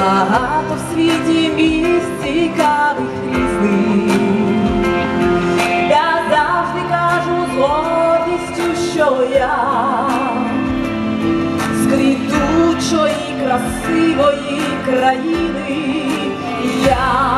багато в світі місць цікавих різних. Я завжди кажу з гордістю, що я з квітучої, красивої країни. Я